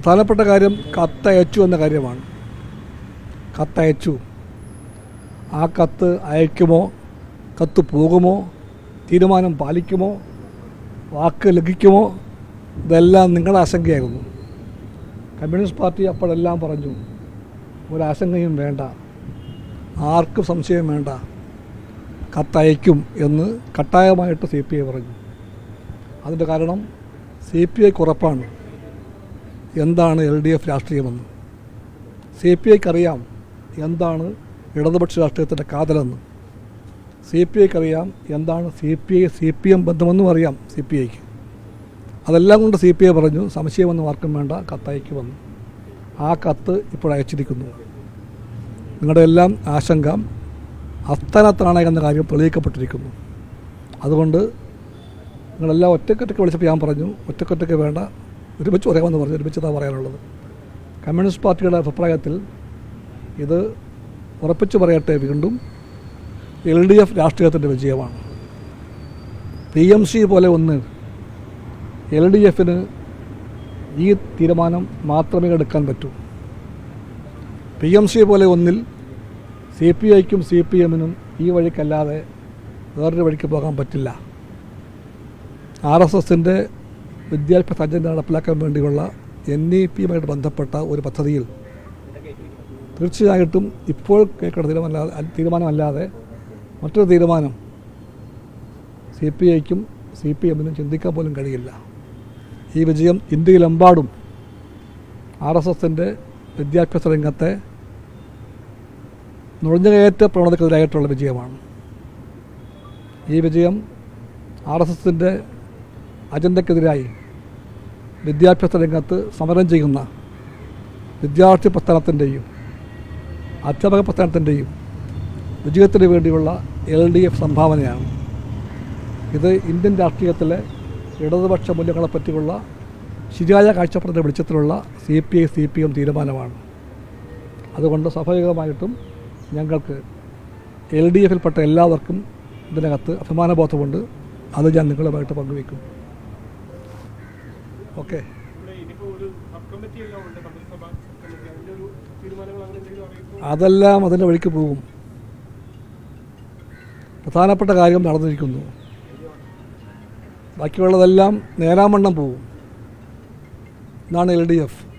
പ്രധാനപ്പെട്ട കാര്യം കത്തയച്ചു എന്ന കാര്യമാണ്. കത്തയച്ചു ആ കത്ത് അയക്കുമോ? കത്ത് പോകുമോ? തീരുമാനം പാലിക്കുമോ? വാക്ക് ലഭിക്കുമോ? ഇതെല്ലാം നിങ്ങളുടെ ആശങ്കയായിരുന്നു കമ്മ്യൂണിസ്റ്റ് പാർട്ടി അപ്പോഴെല്ലാം പറഞ്ഞു ഒരാശങ്കയും വേണ്ട. ആർക്കും സംശയം വേണ്ട. കത്തയക്കും എന്ന് കട്ടായമായിട്ട് സി പി ഐ പറഞ്ഞു. അതിന്റെ കാരണം സി പി ഐക്ക് ഉറപ്പാണ്. എന്താണ് എൽ ഡി എഫ് രാഷ്ട്രീയമെന്ന്? സി പി ഐക്ക് അറിയാം എന്താണ് ഇടതുപക്ഷ രാഷ്ട്രീയത്തിന്റെ കാതലെന്ന്. സി പി ഐക്ക് അറിയാം എന്താണ് C P I C P M ബന്ധമെന്നും അറിയാം സി പി ഐക്ക്. അതെല്ലാം കൊണ്ട് സി പി ഐ പറഞ്ഞു സംശയമൊന്നും ആർക്കും വേണ്ട കത്തയക്കുമെന്ന് ആ കത്ത് ഇപ്പോൾ അയച്ചിരിക്കുന്നു. നിങ്ങളുടെ എല്ലാം ആശങ്ക അസ്ഥാനത്താണ് എന്ന കാര്യം തെളിയിക്കപ്പെട്ടിരിക്കുന്നു. അതുകൊണ്ട് നിങ്ങളെല്ലാം ഒറ്റക്കൊറ്റയ്ക്ക് വിളിച്ചപ്പോൾ ഞാൻ പറഞ്ഞു ഒറ്റക്കൊറ്റയ്ക്ക് വേണ്ട ഒരുമിച്ച് പറയാമെന്ന് പറഞ്ഞു ഒരുമിച്ചതാണ് പറയാനുള്ളത്. കമ്മ്യൂണിസ്റ്റ് പാർട്ടിയുടെ അഭിപ്രായത്തിൽ ഇത് ഉറപ്പിച്ചു പറയട്ടെ വീണ്ടും. എൽ ഡി എഫ് രാഷ്ട്രീയത്തിന്റെ വിജയമാണ്. പി എം സി പോലെ ഒന്ന് എൽ ഡി എഫിന് ഈ തീരുമാനം മാത്രമേ എടുക്കാൻ പറ്റൂ. പി എം സി പോലെ ഒന്നിൽ സി പി ഐക്കും സി പി എമ്മിനും ഈ വഴിക്കല്ലാതെ വേറൊരു വഴിക്ക് പോകാൻ പറ്റില്ല. ആർ എസ് എസിന്റെ വിദ്യാഭ്യാസ അജണ്ട നടപ്പിലാക്കാൻ വേണ്ടിയുള്ള എൻ ഇ പിയുമായിട്ട് ബന്ധപ്പെട്ട ഒരു പദ്ധതിയിൽ തീർച്ചയായിട്ടും ഇപ്പോൾ കേൾക്കേണ്ട തീരുമാനമല്ലാതെ തീരുമാനമല്ലാതെ മറ്റൊരു തീരുമാനം സി പി ഐക്കും സി പി എമ്മിനും ചിന്തിക്കാൻ പോലും കഴിയില്ല. ഈ വിജയം ഇന്ത്യയിലെമ്പാടും ആർ എസ് എസിന്റെ വിദ്യാഭ്യാസ രംഗത്തെ നുഴഞ്ഞുകയറ്റ പ്രവണതക്കെതിരായിട്ടുള്ള വിജയമാണ്. ഈ വിജയം ആർ എസ് എസിന്റെ അജണ്ടക്കെതിരായി വിദ്യാഭ്യാസ രംഗത്ത് സമരം ചെയ്യുന്ന വിദ്യാർത്ഥി പ്രസ്ഥാനത്തിന്റെയും അധ്യാപക പ്രസ്ഥാനത്തിന്റെയും വിജയത്തിന് വേണ്ടിയുള്ള എൽ ഡി എഫ് സംഭാവനയാണ്. ഇത് ഇന്ത്യൻ രാഷ്ട്രീയത്തിലെ ഇടതുപക്ഷ മൂല്യങ്ങളെപ്പറ്റിയുള്ള ശരിയായ കാഴ്ചപ്പാടിന്റെ വെളിച്ചത്തിലുള്ള C P I C P M തീരുമാനമാണ്. അതുകൊണ്ട് സ്വാഭാവികമായിട്ടും ഞങ്ങൾക്ക് എൽ ഡി എഫിൽപ്പെട്ട എല്ലാവർക്കും ഇതിനകത്ത് അഭിമാനബോധമുണ്ട്. അത് ഞാൻ നിങ്ങളുമായിട്ട് പങ്കുവയ്ക്കും. ഓക്കെ. അതെല്ലാം അതിന്റെ വഴിക്ക് പോകും. പ്രധാനപ്പെട്ട കാര്യം നടന്നിരിക്കുന്നു. ബാക്കിയുള്ളതെല്ലാം നേരാമണ്ണം പോകും. ഇതാണ് എൽ ഡി എഫ്.